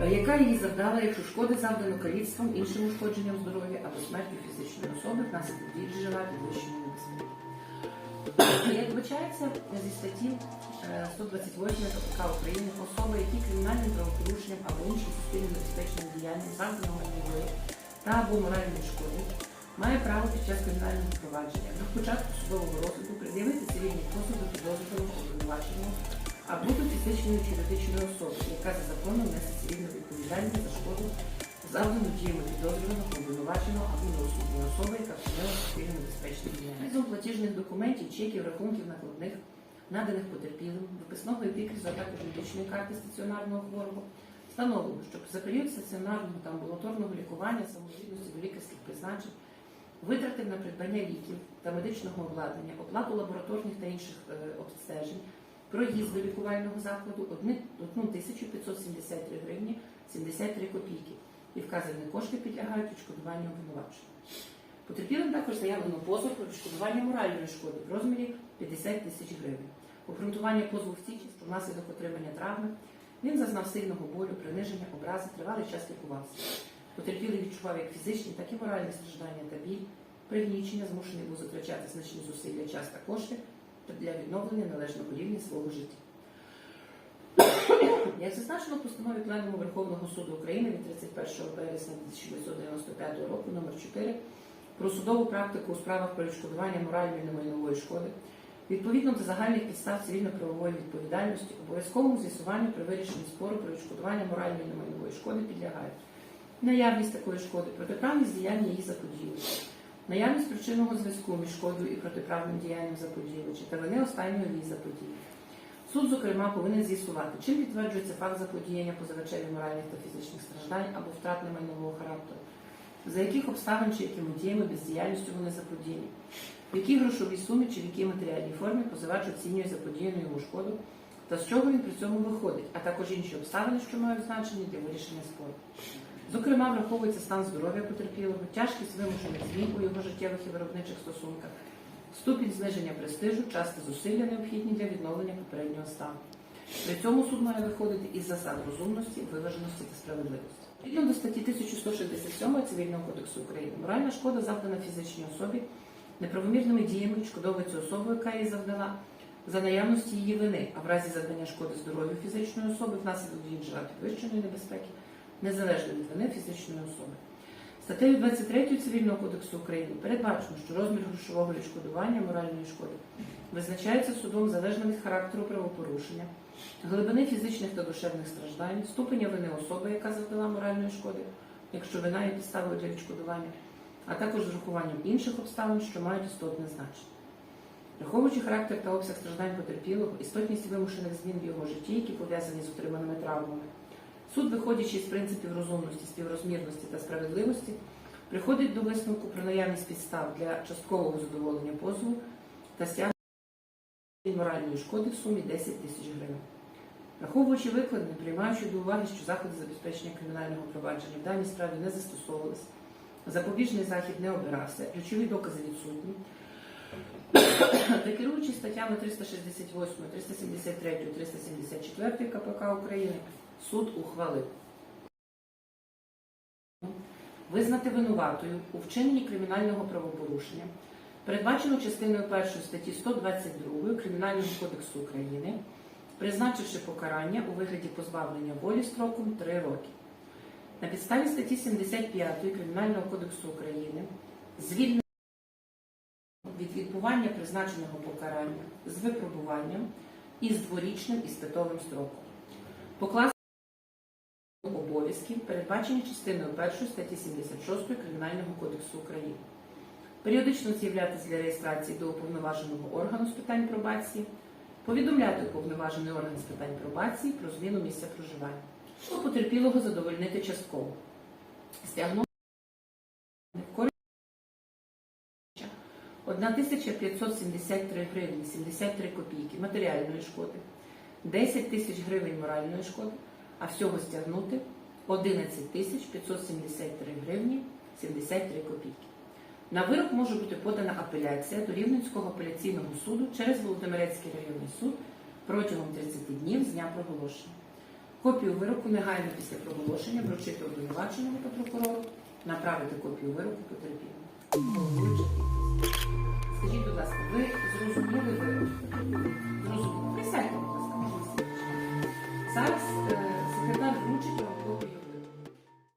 е, яка її завдала, якщо шкоди завдано каліцтвом, іншим ушкодженням здоров'я або смертю фізичної особи внаслідок дій джерела підвищеної небезпеки. Як вбачається зі статті е, 128 КПК України, особи, які кримінальним правопорушенням або іншим суспільно небезпечним діянням завданого майнової та або моральної шкоди, має право під час кримінального провадження до початку судового розгляду пред'явити цивільний позов до підозрюваного обвинуваченого або фізичної чи юридичної особи, яка за законом несе цивільну відповідальність за шкоду, завдану діями підозрюваного, обвинуваченого або неосудної особи, яка вчинила суспільно небезпечне діяння. Разом платіжних документів, чеків, рахунків накладних, наданих потерпілим, виписного епікризу, а також медичної карти стаціонарного хворого, встановлено, що за період стаціонарного та амбулаторного лікування самовідності до лікарських призначень витрати на придбання ліків та медичного обладнання, оплату лабораторних та інших е, обстежень, проїзд до лікувального закладу 1 тисячу 573 гривні 73 копійки. І вказані кошти підлягають відшкодуванню обвинувачення. Потерпілим також заявлено позов про відшкодування моральної шкоди в розмірі 50 тисяч гривень. Обґрунтування позову в тій, що внаслідок отримання травми він зазнав сильного болю, приниження, образи, тривалий час лікувався. Потерпілий відчував як фізичні, так і моральні страждання та біль, пригнічення, змушений був затрачати значні зусилля, час та кошти для відновлення належного рівня свого життя. Як зазначено в постанові Пленуму Верховного суду України від 31 березня 1995 року номер 4 про судову практику у справах про відшкодування моральної та майнової шкоди, відповідно до загальних підстав цивільно-правової відповідальності, обов'язковому з'ясуванню при вирішенні спору про відшкодування моральної та майнової шкоди підлягають наявність такої шкоди, протиправність діяння її заподіювача, наявність причинного зв'язку між шкодою і протиправним діянням заподіювача та вини останньої її заподії. Суд, зокрема, повинен з'ясувати, чим підтверджується факт заподіяння позивачеві моральних та фізичних страждань або втрат немайнового характеру, за яких обставин чи якими діями бездіяльністю вони заподіяні, в якій грошовій сумі чи в якій матеріальній формі позивач оцінює заподіяну йому шкоду та з чого він при цьому виходить, а також інші обставини, що мають значення для вирішення спору. Зокрема, враховується стан здоров'я потерпілого, тяжкість вимушених змін у його життєвих і виробничих стосунках, ступінь зниження престижу, час та зусилля необхідні для відновлення попереднього стану. При цьому суд має виходити із засад розумності, виваженості та справедливості. Відповідно до статті 1167 Цивільного кодексу України, моральна шкода завдана фізичній особі неправомірними діями відшкодовується особою, яка її завдала за наявності її вини, а в разі завдання шкоди здоров'ю фізичної особи внаслідок дії джерела підвищеної небезпеки, незалежно від вини фізичної особи. Статтею 23 Цивільного кодексу України передбачено, що розмір грошового відшкодування моральної шкоди визначається судом залежно від характеру правопорушення, глибини фізичних та душевних страждань, ступеня вини особи, яка завдала моральної шкоди, якщо вина є підставою для відшкодування, а також з урахуванням інших обставин, що мають істотне значення. Враховуючи характер та обсяг страждань потерпілого, істотність вимушених змін в його житті, які пов'язані з отриманими травмами, суд, виходячи з принципів розумності, співрозмірності та справедливості, приходить до висновку про наявність підстав для часткового задоволення позову та стягнення моральної шкоди в сумі 10 тисяч гривень. Враховуючи викладне, приймаючи до уваги, що заходи забезпечення кримінального провадження в даній справі не застосовувалися, запобіжний захід не обирався, ключові докази відсутні. Та керуючись статтями 368, 373, 374 КПК України, суд ухвалив визнати винуватою у вчиненні кримінального правопорушення, передбачено частиною 1 статті 122 Кримінального кодексу України, призначивши покарання у вигляді позбавлення волі строком 3 роки. На підставі статті 75 Кримінального кодексу України звільнено від відбування призначеного покарання з випробуванням і з дворічним іспитовим строком. Обов'язків, передбачені частиною 1 статті 76 Кримінального кодексу України. Періодично з'являтися для реєстрації до уповноваженого органу з питань пробації, повідомляти уповноважений орган з питань пробації про зміну місця проживання. Що потерпілого задовольнити частково. Стягнути в користь 1573 гривні 73 копійки матеріальної шкоди, 10 тисяч гривень моральної шкоди, а всього стягнути 11 тисяч 573 гривні 73 копійки. На вирок може бути подана апеляція до Рівненського апеляційного суду через Володимирецький районний суд протягом 30 днів з дня проголошення. Копію вироку негайно після проголошення вручити обвинуваченому та прокурору, направити копію вироку потерпілому.